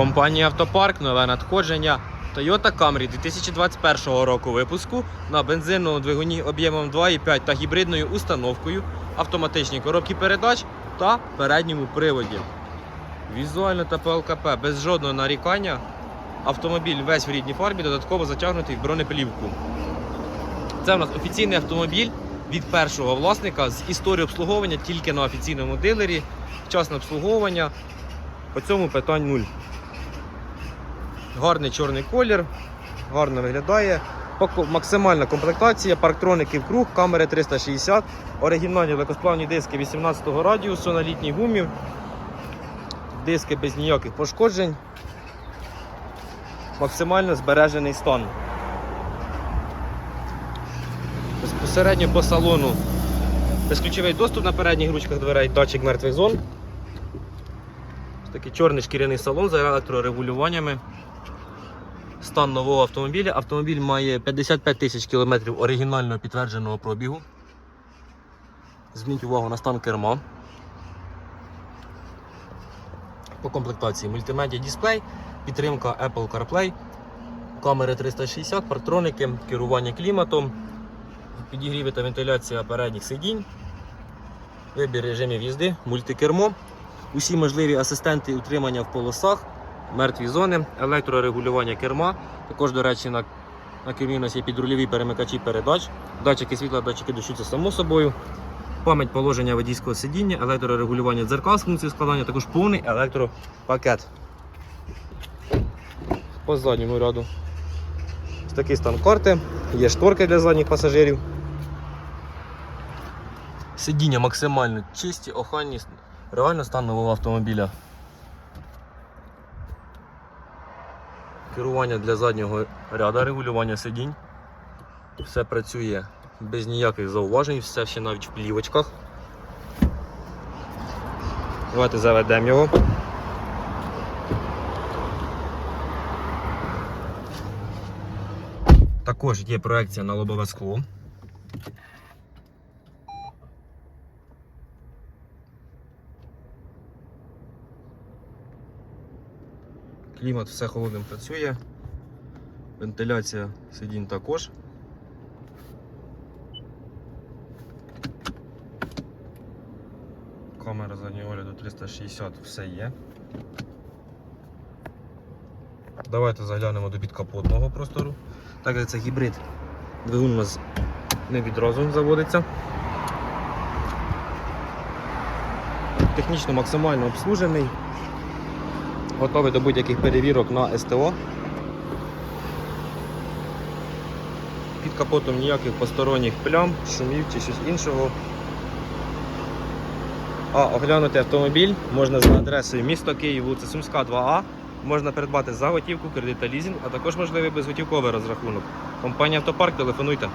Компанія Автопарк, нове надходження. Toyota Camry 2021 року випуску на бензинному двигуні об'ємом 2,5 та гібридною установкою, автоматичній коробці передач та передньому приводі. Візуально та по ЛКП без жодного нарікання. Автомобіль весь в рідній фарбі, додатково затягнутий в бронеплівку. Це у нас офіційний автомобіль від першого власника з історією обслуговування тільки на офіційному дилері, вчасне обслуговування. По цьому питань нуль. Гарний чорний колір, гарно виглядає. Максимальна комплектація, парктроники в круг, камери 360, оригінальні легкосплавні диски 18 радіусу на літній гумі. Диски без ніяких пошкоджень. Максимально збережений стан. Безпосередньо по салону безключовий доступ на передніх ручках дверей, датчик мертвих зон. Такий чорний шкіряний салон за електрорегулюваннями. Стан нового автомобіля. Автомобіль має 55 тисяч кілометрів оригінального підтвердженого пробігу. Зверніть увагу на стан керма. По комплектації мультимедіа дисплей, підтримка Apple CarPlay, камери 360, партроники, керування кліматом, підігріви та вентиляція передніх сидінь, вибір режимів їзди, мультикермо, усі можливі асистенти утримання в полосах, мертві зони, електрорегулювання керма. Також, до речі, на, на кермі у нас є підрульові перемикачі передач, датчики світла, датчики дощу це само собою. Пам'ять положення водійського сидіння, електрорегулювання дзеркал з функцією складання, також повний електропакет. По задньому ряду. Ось такий стан карти, є шторки для задніх пасажирів. Сидіння максимально чисті, охайні, реально стан нового автомобіля. Керування для заднього ряду, регулювання сидінь. Все працює без ніяких зауважень, все ще навіть в плівочках. Давайте заведемо його. Також є проекція на лобове скло. Клімат все холодним працює. Вентиляція сидінь також. Камера заднього огляду 360 все є. Давайте заглянемо до підкапотного простору. Так як це гібрид, двигун у нас не відразу заводиться. Технічно максимально обслужений. Готовий до будь-яких перевірок на СТО. Під капотом ніяких посторонніх плям, шумів чи щось іншого. А оглянути автомобіль можна за адресою місто Київ, вулиця Сумська, 2А. Можна придбати за готівку, кредит та лізинг, а також можливий безготівковий розрахунок. Компанія Автопарк, телефонуйте.